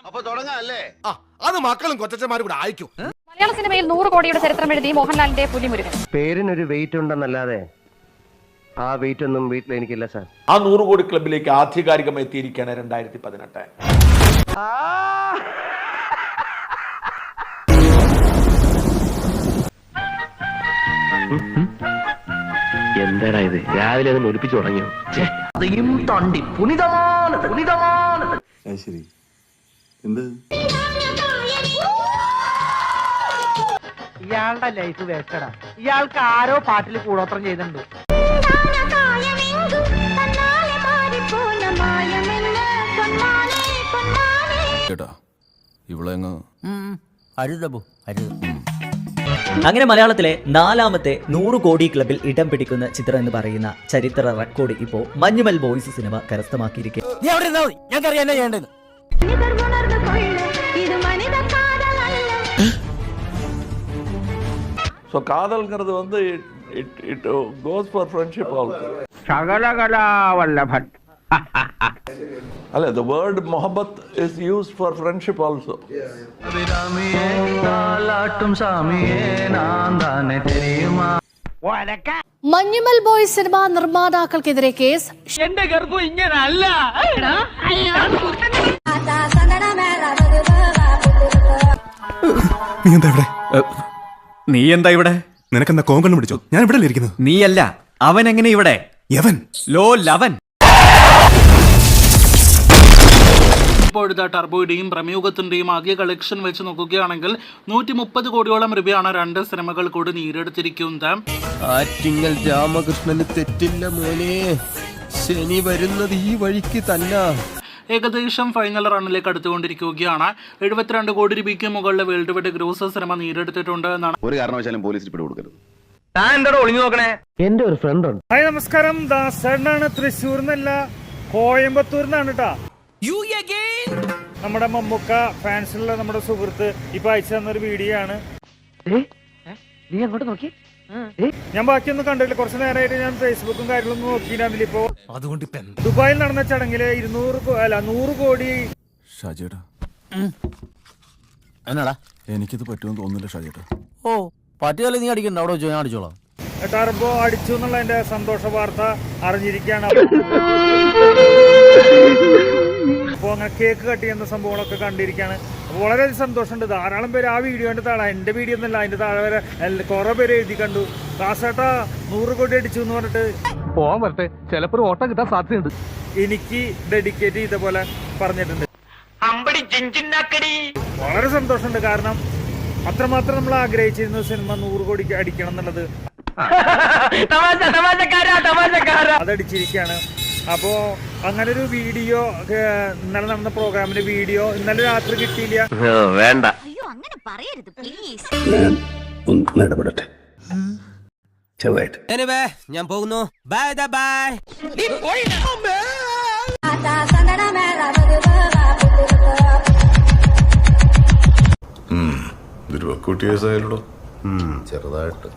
അപ്പൊ തുടങ്ങാല്ലേ? ആ അത് മക്കളും കൊച്ചന്മാരും കൂടെ അയക്കും. മലയാള സിനിമയിൽ നൂറ് കോടിയുടെ ചരിത്രം എഴുതി മോഹൻലാലിന്റെ പുലിമുരുകൻ. പേരിനൊരു വെയിറ്റ് ഉണ്ടെന്നല്ലാതെ ആ വെയിറ്റ് ഒന്നും വീട്ടിൽ എനിക്കില്ല സാർ ആ നൂറ് കോടി ക്ലബിലേക്ക് ആധികാരികമായി എത്തിയിരിക്കുകയാണ് രണ്ടായിരത്തി പതിനെട്ട് എന്താടാ ഇത്? രാവിലെ അത് ഒലിപ്പിച്ചു തുടങ്ങിയോ? അതെയും തണ്ടി. പുനിതമാണ് പുനിതമാണ് ശരി. എന്ത്? ഇയാളുടെ ലൈഫ് വേസ്റ്റഡാ ഇയാൾക്ക് ആരോ പാട്ടിൽ കൂടോത്രം ചെയ്തിട്ടുണ്ട് കേട്ടാ ഇവിടെ അങ്ങ് അങ്ങനെ മലയാളത്തിലെ നാലാമത്തെ നൂറ് കോടി ക്ലബിൽ ഇടം പിടിക്കുന്ന ചിത്രം എന്ന് പറയുന്ന ചരിത്ര റെക്കോർഡ് ഇപ്പോ മഞ്ഞുമൽ ബോയ്സ് സിനിമ കരസ്ഥമാക്കിയിരിക്കുക ஸோ காதல்ங்கிறது வந்து it it goes for friendship also ശകലകലാവല്ലഭൻ அல்ல the word mohabbat is used for friendship also Manjummel boys cinema നിർമ്മാതാക്കൾക്കെതിരെ case എന്റെ ഗർഭം ഇങ്ങനെ അല്ല നീ എന്താ ഇവിടെ നീ എന്താ ഇവിടെ? നിനക്കെന്താ കോങ്കണ്ണം പിടിച്ചോ? ഞാൻ ഇവിടെ ഇരിക്കുന്നു നീയല്ല. അവൻ എങ്ങനെ ഇവിടെ? യവൻ. ലോ ലവൻ. ഇപ്പോഴത്തെ ടർബോയുടെയും പ്രമേയുഗത്തിന്റെയും ആദ്യ കളക്ഷൻ വെച്ച് നോക്കുകയാണെങ്കിൽ നൂറ്റി മുപ്പത് കോടിയോളം രൂപയാണ് രണ്ട് സിനിമകൾ കൂടി നീരെടുത്തിരിക്കുന്ന ആറ്റിങ്ങൽ രാമകൃഷ്ണന് തെറ്റില്ല മോനെ. ശനി വരുന്നത് ഈ വഴിക്ക് തന്നെ. ഏകദേശം ഫൈനൽ റണ്ണിലേക്ക് അടുത്തുകൊണ്ടിരിക്കുകയാണ്. എഴുപത്തിരണ്ട് കോടി രൂപയ്ക്ക് മുകളിലെ വേൾഡ് വൈഡ് ഗ്രോസ് സിനിമ നേടിയെടുത്തിട്ടുണ്ട് എന്നാണ്. ഒരു കാരണവശാലും പോലീസിൽ പിടി കൊടുക്കരുത്. താൻ ഒളിഞ്ഞു നോക്കണേ? എന്റെ ഒരു ഫ്രണ്ട് ഉണ്ട്. ഹായ് നമസ്കാരം. ദാസേട്ടനാണ് തൃശ്ശൂർന്നല്ല കോയമ്പത്തൂർന്നാണ് കേട്ടാ നമ്മുടെ മമ്മൂക്ക ഫാൻസിലുള്ള നമ്മുടെ സുഹൃത്ത് ഇപ്പൊ അയച്ചു തന്നൊരു വീഡിയോ ആണ്. നീ അങ്ങോട്ട് നോക്കി. ഞാൻ ബാക്കിയൊന്നും കണ്ടില്ല കുറച്ച് നേരമായിട്ട് ഞാൻ ഫേസ്ബുക്കും കാര്യങ്ങളൊന്നും നോക്കിയില്ല ഇപ്പോ. അതുകൊണ്ട് ദുബായിൽ നടന്ന ചടങ്ങിൽ ഇരുന്നൂറ് അല്ല നൂറ് കോടി. ഷാജിയേട്ടാ. എന്നാടാ? എനിക്കിത് പറ്റുമെന്ന് തോന്നുന്നില്ല ഷാജിയേട്ടാ. ഓ പറ്റിയാലേ നീ അടിക്കണ്ട. അവിടെ വെച്ചോ ഞാൻ അടിച്ചോളാം. ടർബോ അടിച്ചു എന്നുള്ളതിന്റെ സന്തോഷ വാർത്ത അറിഞ്ഞിരിക്കുകയാണ് കേക്ക് കട്ട് ചെയ്യുന്ന സംഭവങ്ങളൊക്കെ കണ്ടിരിക്കുകയാണ്. അപ്പോൾ വളരെ സന്തോഷമുണ്ട്. ധാരാളം പേര് ആ വീഡിയോ എന്റെ താഴെ എന്റെ വീഡിയോ ഒന്നുമില്ല അതിന്റെ താഴെ വരെ കുറേ പേര് എഴുതി കണ്ടു. കാസേട്ട നൂറ് കോടി അടിച്ചു എന്ന് പറഞ്ഞിട്ട്. പോവാൻ വരട്ടെ. ചിലപ്പോൾ ഓട്ടം കിട്ടാൻ സാധ്യതയുണ്ട്. എനിക്ക് ഡെഡിക്കേറ്റ് ചെയ്ത പോലെ പറഞ്ഞിട്ടുണ്ട്. വളരെ സന്തോഷമുണ്ട്. കാരണം അത്രമാത്രം നമ്മൾ ആഗ്രഹിച്ചിരുന്ന സിനിമ നൂറ് കോടിക്ക് അടിക്കണം എന്നുള്ളത്. അതടിച്ചിരിക്കുകയാണ്. അപ്പോ അങ്ങനെ ഒരു വീഡിയോ ഇന്നലെ നടന്ന പ്രോഗ്രാമിന്റെ വീഡിയോ ഇന്നലെ രാത്രി കിട്ടിയില്ല. വേണ്ട. അയ്യോ അങ്ങനെ പറയരുത് പ്ലീസ് ഒന്ന് ഇടപെടട്ടെ. ഞാൻ പോകുന്നു. ബൈ ബൈ ഇതൊരു വക്കൂട്ടി കേസായാലോ ചെറുതായിട്ട്.